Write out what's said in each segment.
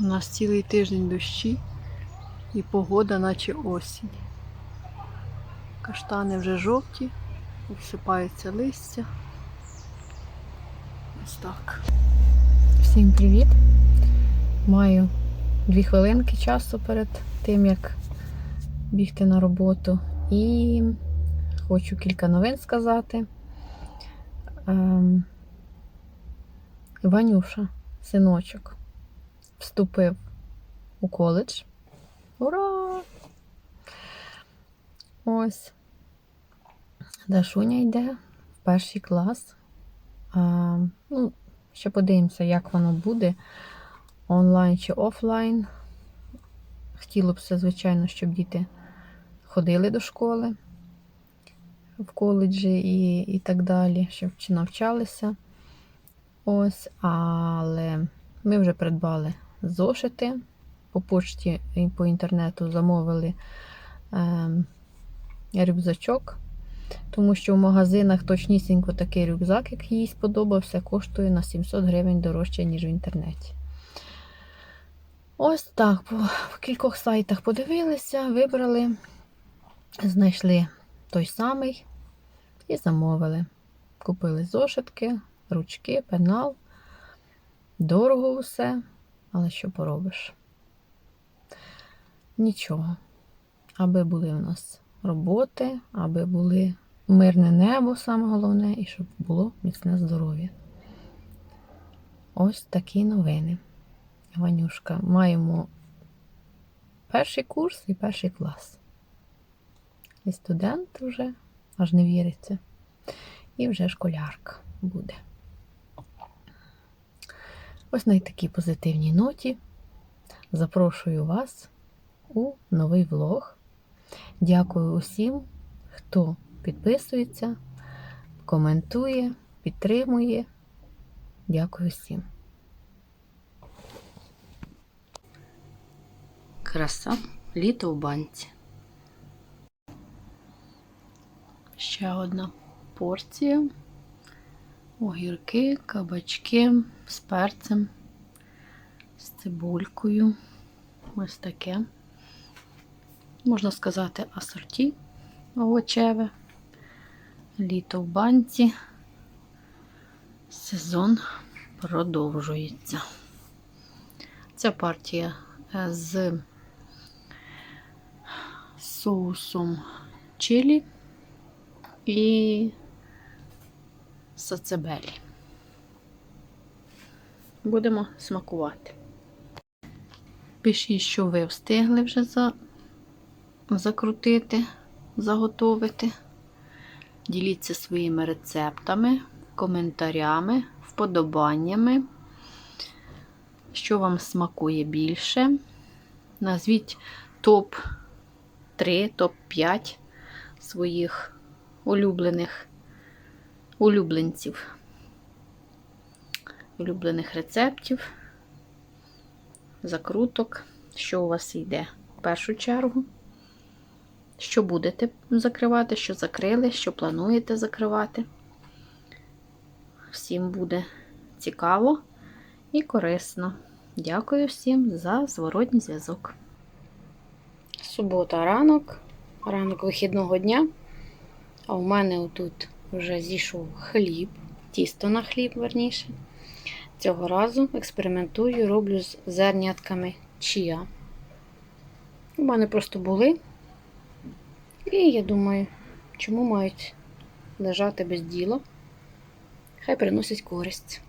У нас цілий тиждень дощі і погода, наче осінь. Каштани вже жовті, обсипається листя. Ось так. Всім привіт! Маю дві хвилинки часу перед тим, як бігти на роботу. І хочу кілька новин сказати. Ем, Ванюша, синочок, вступив у коледж. Ура! Ось. Дашуня йде в перший клас. А, ну, ще подивимося, як воно буде. Онлайн чи офлайн. Хотіло б все, звичайно, щоб діти ходили до школи в коледжі і, і так далі, щоб чи навчалися. Ось, але ми вже придбали зошити. По почті і по інтернету замовили е, рюкзачок, тому що в магазинах точнісінько такий рюкзак, як їй сподобався, коштує на 700 гривень дорожче, ніж в інтернеті. Ось так, по кількох сайтах подивилися, вибрали, знайшли той самий і замовили. Купили зошитки, ручки, пенал. Дорого все, але що поробиш? Нічого. Аби були у нас роботи, аби були мирне небо, саме головне, і щоб було міцне здоров'я. Ось такі новини. Ванюшка, маємо перший курс і перший клас. І студент вже, аж не віриться. І вже школярка буде. Ось на такій позитивній ноті запрошую вас у новий влог. Дякую усім, хто підписується, коментує, підтримує. Дякую всім. Краса, літо в банці. Ще одна порція. Огірки, кабачки з перцем, з цибулькою. Ось таке. Можна сказати, асорті овочеве. Літо в банці. Сезон продовжується. Ця партія е, з соусом чилі і сацебелі. Будемо смакувати. Пишіть, що ви встигли вже за... закрутити, заготовити. Діліться своїми рецептами, коментарями, вподобаннями, що вам смакує більше. Назвіть топ-3, топ-5 своїх улюблених улюбленців, улюблених рецептів, закруток, що у вас йде в першу чергу, що будете закривати, що закрили, що плануєте закривати. Всім буде цікаво і корисно. Дякую всім за зворотній зв'язок. Субота ранок, ранок вихідного дня. А у мене отут вже зійшов хліб, тісто на хліб, верніше. Цього разу експериментую, роблю з зернятками чія. У мене просто були. І я думаю, чому мають лежати без діла? Хай приносять користь.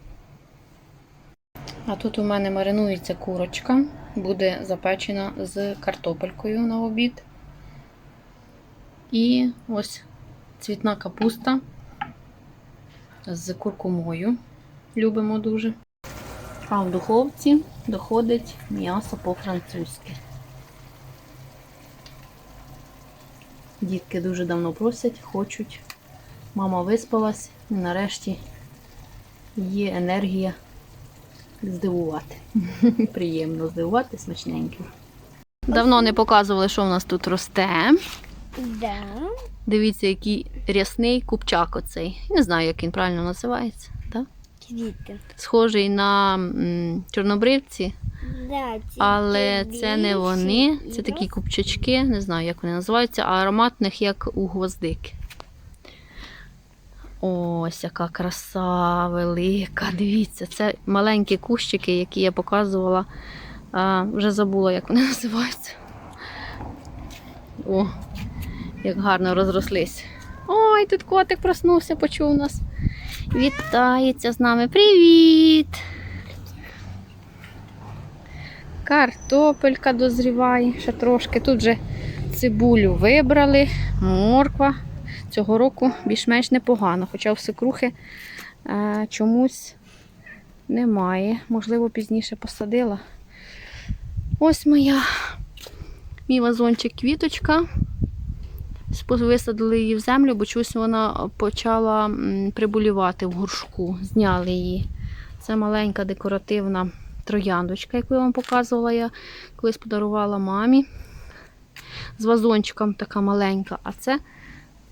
А тут у мене маринується курочка, буде запечена з картопелькою на обід. І ось цвітна капуста з куркумою. Любимо дуже. А в духовці доходить м'ясо по-французьки. Дітки дуже давно просять, хочуть. Мама виспалась і нарешті є енергія здивувати. Приємно здивувати, смачненько. Давно не показували, що в нас тут росте. Да. Дивіться, який рясний купчак оцей. Не знаю, як він правильно називається. Квіти. Схожий на м, чорнобривці, Да, ці Але це не вони. Це такі купчачки, не знаю, як вони називаються, а ароматних, як у гвоздики. Ось яка краса велика. Дивіться, це маленькі кущики, які я показувала. А, вже забула, як вони називаються. О, як гарно розрослись. Ой, тут котик проснувся, почув нас. Вітається з нами. Привіт! Картопелька дозріває ще трошки. Тут вже цибулю вибрали, морква. Цього року більш-менш непогано, хоча в свекрухи е, чомусь немає. Можливо, пізніше посадила. Ось моя мій вазончик квіточка. Висадили її в землю, бо чогось вона почала приболівати в горшку. Зняли її. Це маленька декоративна трояндочка, яку я вам показувала, я колись подарувала мамі. З вазончиком така маленька. А це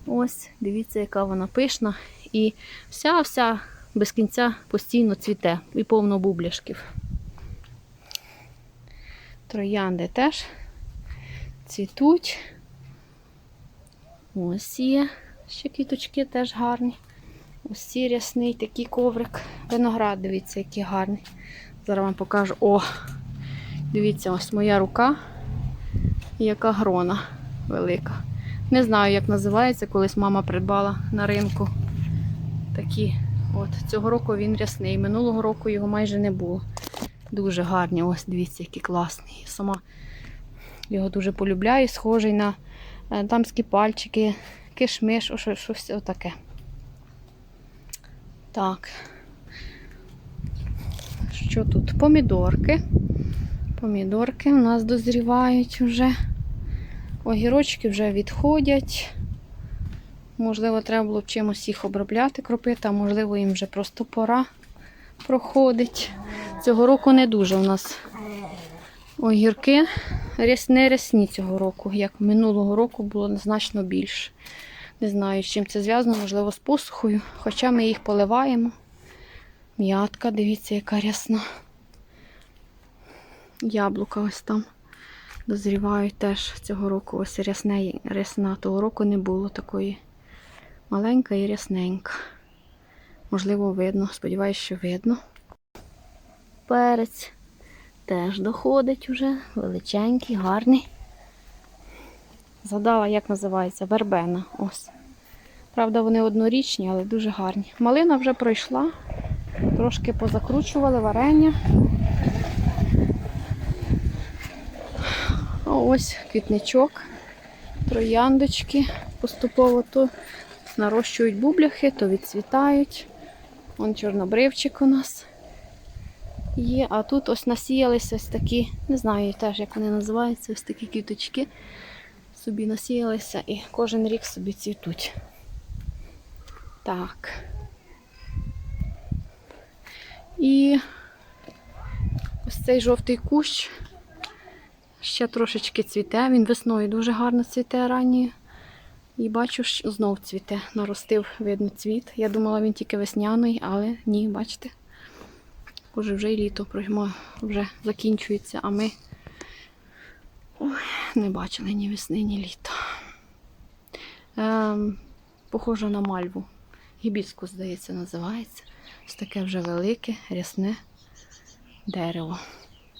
ось, дивіться, яка вона пишна. І вся-вся без кінця постійно цвіте і повно бубляшків. Троянди теж цвітуть. Ось є ще квіточки теж гарні. Ось ці рясний такий коврик. Виноград, дивіться, який гарний. Зараз вам покажу. О! Дивіться, ось моя рука. Яка грона велика. Не знаю, як називається, колись мама придбала на ринку. Такі. От, цього року він рясний. Минулого року його майже не було. Дуже гарні. Ось дивіться, який класний. Сама його дуже полюбляю, схожий на дамські пальчики, кишмиш, щось отаке. Так. Що тут? Помідорки. Помідорки у нас дозрівають вже. Огірочки вже відходять. Можливо, треба було б чимось їх обробляти, кропити, а можливо, їм вже просто пора проходить. Цього року не дуже у нас огірки не рясні цього року, як минулого року було значно більше. Не знаю, з чим це зв'язано, можливо, з посухою. Хоча ми їх поливаємо. М'ятка, дивіться, яка рясна. Яблука ось там дозрівають теж цього року. Ось рясне, рясна. Того року не було такої маленька і рясненька. Можливо, видно. Сподіваюсь, що видно. Перець теж доходить уже. Величенький, гарний. Згадала, як називається вербена. Ось. Правда, вони однорічні, але дуже гарні. Малина вже пройшла. Трошки позакручували варення. А ось квітничок, трояндочки. Поступово то нарощують бубляхи, то відцвітають. Вон чорнобривчик у нас є. А тут ось насіялися ось такі, не знаю теж, як вони називаються, ось такі квіточки. Собі насіялися і кожен рік собі цвітуть. Так. І ось цей жовтий кущ ще трошечки цвіте. Він весною дуже гарно цвіте ранньою. І бачу, що знов цвіте. Наростив, видно, цвіт. Я думала, він тільки весняний, але ні, бачите. Уже вже і літо проймо- вже закінчується, а ми ой, не бачили ні весни, ні літа. Ем, похоже на мальву. Гібіскус, здається, називається. Ось таке вже велике, рясне дерево.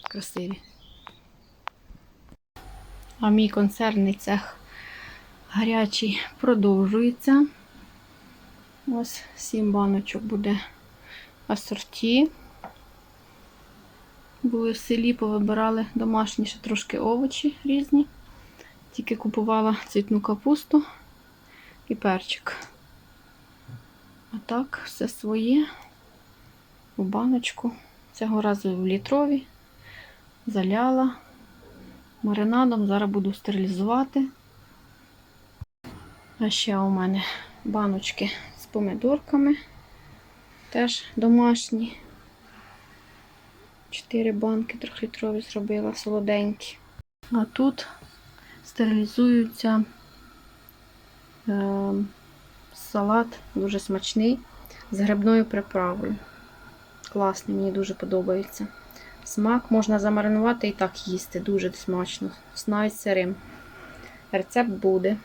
Красиві. А мій консервний цех гарячий продовжується. Ось сім баночок буде асорті. Були в селі, повибирали домашні ще трошки овочі різні. Тільки купувала цвітну капусту і перчик. А так, все своє у баночку. Цього разу в літрові. Заляла маринадом. Зараз буду стерилізувати. А ще у мене баночки з помидорками. Теж домашні. Чотири банки трьохлітрові зробила, солоденькі. А тут стерилізуються е, салат дуже смачний з грибною приправою. Класний, мені дуже подобається. Смак можна замаринувати і так їсти. Дуже смачно. Навіть сирим. Рецепт буде.